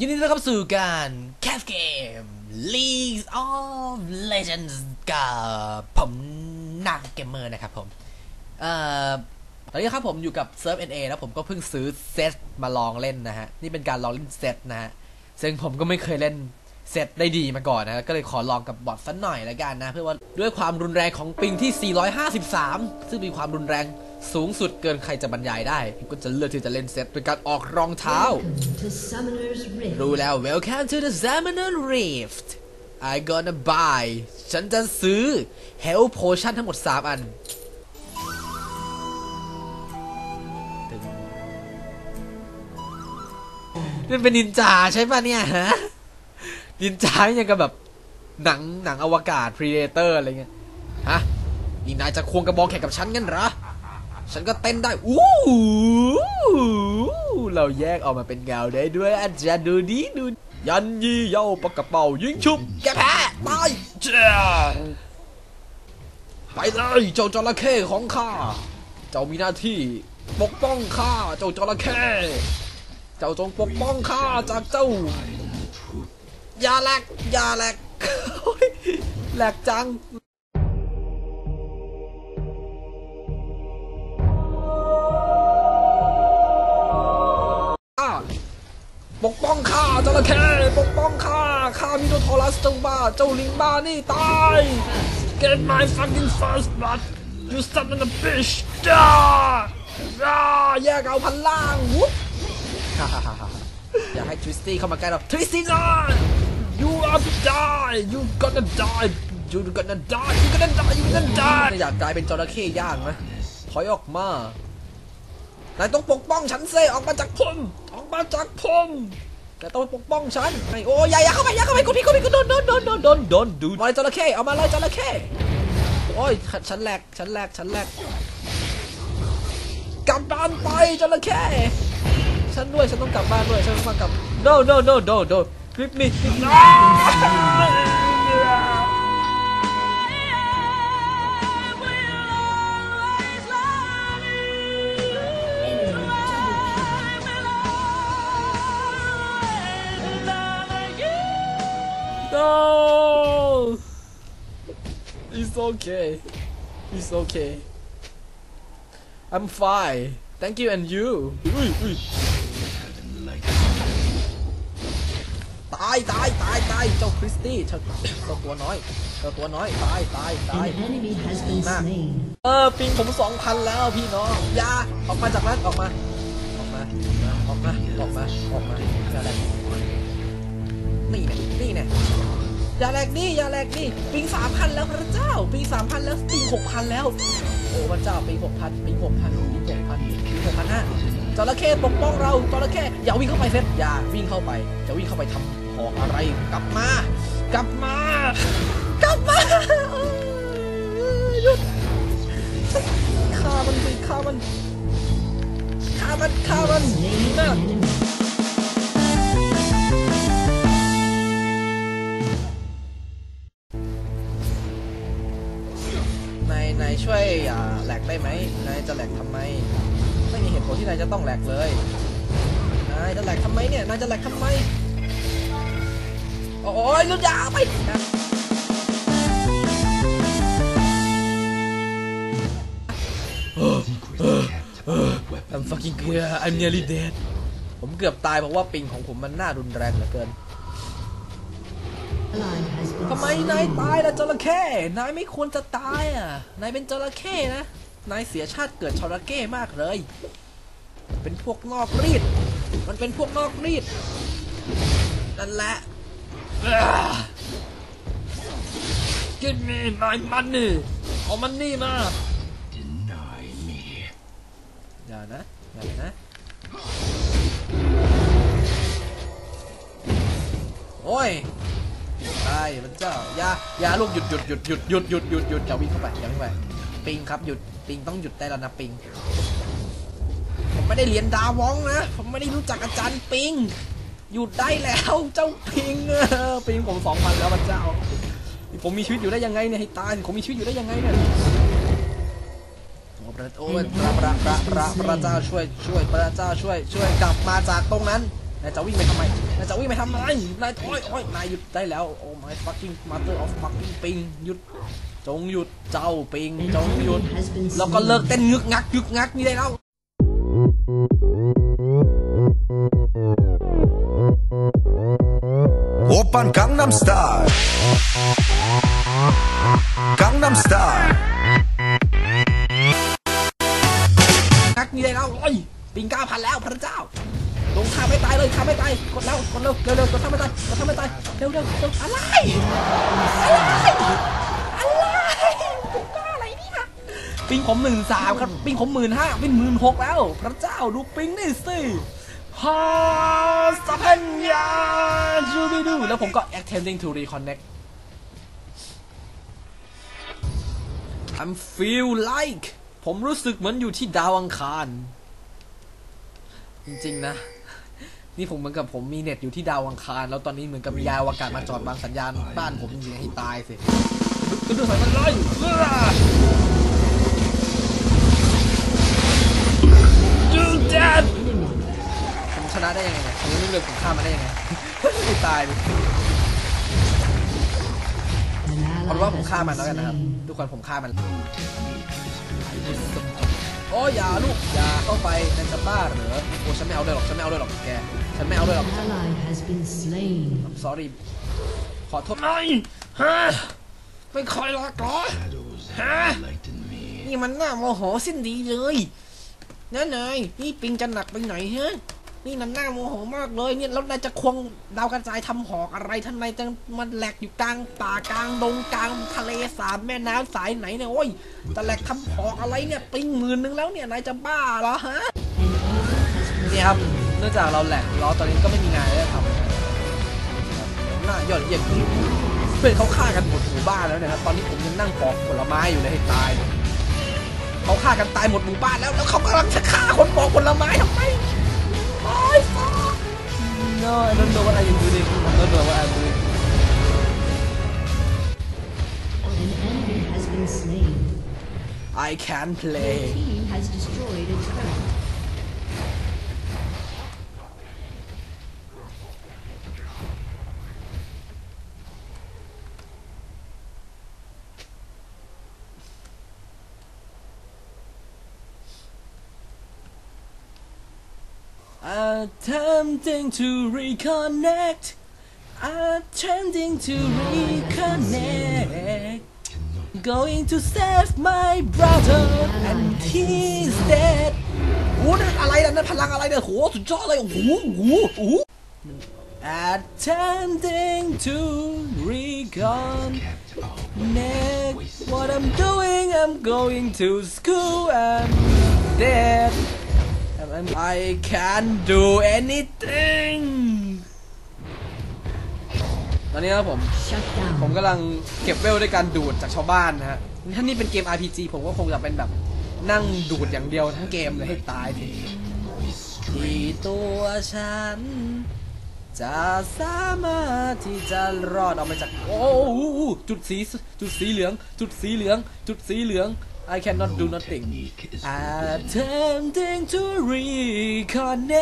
ยินดีต้อนรับสู่การ แคสเกม League of Legends กับผมนักเกมเมอร์นะครับผม เอ่อ ตอนนี้ครับผมอยู่กับเซิร์ฟ NA แล้วผมก็เพิ่งซื้อเซตมาลองเล่นนะฮะ นี่เป็นการลองเล่นเซตนะฮะ ซึ่งผมก็ไม่เคยเล่นเซตได้ดีมาก่อนนะ ก็เลยขอลองกับบอทสักหน่อยละกันนะ เพื่อว่าด้วยความรุนแรงของปิงที่ 453 ซึ่งมีความรุนแรง สูงสุดเกินใครจะบรรยายได้ ก็จะเลือกที่จะเล่นเซตโดยการออกรองเท้า รู้แล้ว Welcome to the Xamanon Rift I gonna buy ฉันจะซื้อ Health Potion ทั้งหมด 3 อัน นี่เป็นนินจาใช่ป่ะเนี่ยฮะ นินจาอย่างกับแบบ หนังหนังอวกาศ Predator อะไรเงี้ย ฮะ นี่นายจะควงกระบองแข่งกับฉันงั้นเหรอ ฉันก็เต้นได้ อู้เราแยกออกมาเป็นเงาได้ด้วยอาจารย์ดูดีดู ยันยี่เย้าปากกระเป๋ายิงชุบ แกแพ้ตายเจ้าไปเลยเจ้าจระเข้ของข้า เจ้ามีหน้าที่ปกป้องข้าเจ้าจระเข้เจ้าจงปกป้องข้าจากเจ้าอย่าแหลกอย่าแหลกแหลกจัง จระเข้ปกป้องข้าข้ามิโนทอรัสเจ้าบ้าเจ้าลิงบ้านี่ตาย Get my fucking first blood you son of a bitch จ้าจ้าแยกเอาพันล่างวุ๊บฮ่าฮ่าฮ่าฮ่าอย่าให้ทริสตี้เข้ามาใกล้เราทริสตี้น you are to die you gonna die you gonna die you gonna die you gonna die อยากกลายเป็นจระเข้ย่างไหมถอยออกมานายต้องปกป้องฉันเซออกมาจากผมออกมาจากผม แต่ต้องปกป้องฉันไอ้โอ้ยอย่าอย่าเข้าไปอย่าเข้าไปกูพี่กูพี่กูโดนโดนโดนโดนโดนโดนดูมาเลยจระเข้เอามาเลยจระเข้โอ้ยฉันแหลกฉันแหลกฉันแหลกกลับบ้านไปจระเข้ฉันด้วยฉันต้องกลับบ้านด้วยฉันต้องกลับ no no no no no คลิปนี้ okay. It's okay. I'm fine. Thank you and you. อุ้ยอุ้ยตายตายตายตายเจ้าคริสตี้เจ้าเจ้าตัวน้อยเจ้าตัวน้อยตายตายตาย An enemy has been Ma. slain. เออปิงผมสองพันแล้วพี่น้องอยาออกมาจากนั้นออกมา ออกมาออกมาออกมาออกมาอย่าแหลกนี่เนี่ยนี่เนี่ย อย่าแหลกนี่อย่าแหลกนี่ปิงสามพันแล้วพระเจ้าปิงสามพันแล้วปิงหกพันแล้วโอ้พระเจ้าปิงหกพันปิงหกพันปิงหกพันปิงหกพันห้าจระเข้ปกป้องเราจระเข้อย่าวิ่งเข้าไปเฟสอย่าวิ่งเข้าไปจะวิ่งเข้าไปทำของอะไรกลับมา กลับมา กลับมาหยุดฆ่ามันสิฆ่ามันฆ่ามันฆ่ามัน Slain นะ an enemy. n ายนา ช่วยอย่าแหลกได้ไหมนายจะแหลกทำไม ไม่มีเหตุผลที่นายจะต้องแหลกเลยนายจะแหลกทำไมเนี่ยนายจะแหลกทำไมโอ้ยลุดยาไปนะ I'm fucking clear I'm nearly dead ผมเกือบตายเพราะว่าปิงของผมมันน่ารุนแรงเหลือเกิน Ally has been ทำไม slain. นายตายล่ะจระเข้นายไม่ควรจะตายอะ นายเป็นจระเข้นะ นายเสียชาติเกิดจระเข้มากเลย เป็นพวกนอกรีด มันเป็นพวกนอกรีด นั่นแหละกินมีนายมันนี่เอามันนี่มา Deny me. อย่านะอย่านะโอ้ย ตายพระเจ้าอย่าอย่าลูกหยุดหยุดหยุดหยุดหยุดหยุดหยุดหยุดอย่าวิ่งเข้าไปอย่าวิ่งไปปิงครับหยุดปิงต้องหยุดได้แล้วนะปิง ผมไม่ได้เรียนดาวองนะผมไม่ได้รู้จักอาจารย์ปิงหยุดได้แล้วเจ้าปิงเออปิงผมสองพันแล้วพระเจ้า ผมมีชีวิตอยู่ได้ยังไงเนี่ยให้ตายผมมีชีวิตอยู่ได้ยังไงเนี่ยโอ้พระโอ้ยพระพระพระพระเจ้าช่วยช่วยพระเจ้าช่วยช่วยกลับมาจากตรงนั้น นายจะวิ่งไปทำไม นายจะวิ่งไปทำไม นายโอ้ยโอ้ยนายหยุดได้แล้ว โอ้ my fucking mother of fucking ปิงหยุด จงหยุด เจ้าปิง จงหยุด แล้วก็เลิกเต้นงึกงักงึกงักนี่ได้แล้วโอปันกังนัมสไตล์กังนัมสไตล์ ดเร็วเร็วเร็วกดฆ่าไม่ตายกดฆ่าไม่ตายเร็วเร็วเร็วอะไรอะไรอะไรปิงเก้าอะไรเนี่ยปิงผมหนึ่งสามครับปิงผมหมื่นห้าปิงหมื่นหกแล้ว พระเจ้าดูปิงนี่สิฮาสเปนยาจูบิดูแล้วผมก็ attempting to reconnect I'm feel like ผมรู้สึกเหมือนอยู่ที่ดาวอังคาร จริงๆนะ นี่ผมเหมือนกับผมมีเน็ตอยู่ที่ดาวอังคาร แล้วตอนนี้เหมือนกับมียานอวกาศมาจอดวางสัญญาณบ้านผมจริงๆให้ตายสิก็ดูใส่มันเลยดูแดดผมชนะได้ยังไงเนี่ยผมยังไม่รู้เลยผมฆ่ามันได้ยังไงไม่ตายดิ An เอา ally เป็นว่าผม has ฆ่ามัน been แล้วกันนะครับ slain. ทุกคนผมฆ่ามันโอ้ยอย่าลูกอย่าเข้าไปนั่นจะบ้าเหรอโอ้ฉันไม่เอาด้วยหรอกฉันไม่เอาด้วยหรอกแก ฉันไม่เอาด้วยหรอก An ally has been slain. sorry ขอโทษไม่ฮะไม่คอยรักเหรอ Shadows Huh? light in me. นี่มันน่าโมโหสิ้นดีเลยนั่นนายนี่ปิงจะหนักไปไหนฮะ นี่นันน่าโมโหมากเลยเนี่ยแล้วนายจะควงดาวกระจายทำหอกอะไรท่านนายจะมันแหลกอยู่กลางป่ากลางดงกลางทะเลสาบแม่น้ำสายไหนเนี่ยโอ้ยจะแหลกทำหอกอะไรเนี่ยปิงหมื่นหนึงแล้วเนี่ยนายจะบ้าเหรอฮะ An enemy has been นี่ครับ เนื่องจากเราแหลกล้อตอนนี้ก็ไม่มีงานให้ทำน่ายอดเยี่ยมเพื่อนเขาฆ่ากันหมดหมู่บ้านแล้วเนะครับตอนนี้ผมยังนั่งปอกผลไม้อยู่เลยให้ตายเลยเขาฆ่ากันตายหมดหมู่บ้านแล้วแล้วเขากำลังจะฆ่าคนปอกผลไม้ทำไมโอ้ย fuck no I don't know what I'm doing I don't know what I'm doing An enemy has been slain. I can't Your play team has destroyed a turret. Attempting to reconnect Attempting to reconnect Going to save my brother and he's dead โอ้นั่นอะไรนะนั่นพลังอะไรเนี่ยโหสุดยอดเลยโอ้โหโอ้โหโอ้โห Attempting to reconnect What I'm doing I'm going to school and dead And I can't do anything ตอนนี้ครับผม Shut ผม down. กำลังเก็บเวลด้วยการดูดจากชาวบ้านนะฮะ ถ้านี่เป็นเกม RPG ผมก็คงจะเป็นแบบนั่งดูดอย่างเดียวทั้งเกมเลยให้ตายทีที่ตัวฉัน จะสามารถที่จะรอดออกมาจาก โอ้โหจุดสีจุดสีเหลือง จุดสีเหลือง จุดสีเหลือง I cannot do nothing attempting to reconnect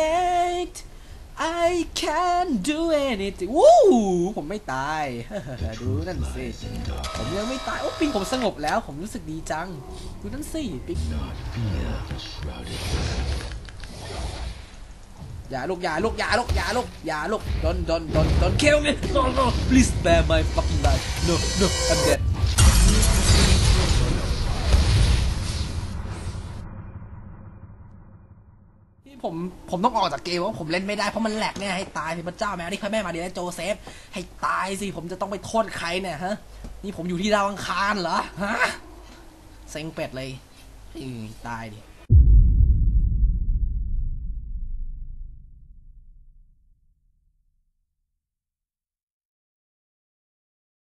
I can't do anything วู้ผมไม่ตาย ดูนั่นสิ ผมยังไม่ตาย โอ้ปิงผมสงบแล้ว ผมรู้สึกดีจัง ดูนั่นสิปิงอย่าลูกอย่าลูกอย่าลูกอย่าลูกอย่าลูก don't don't don't don't kill me no no please spare my fucking life no no I'm dead ผมผมต้องออกจากเกมเพราะผมเล่นไม่ได้เพราะมันแหลกเนี่ยให้ตายสิพระเจ้าแม่ที่พ่อแม่มาดีนะโจเซฟ ให้ตายสิผมจะต้องไปโทษใครเนี่ยฮะนี่ผมอยู่ที่ดาวอังคารเหรอฮะเซ็งเป็ดเลยตายดิ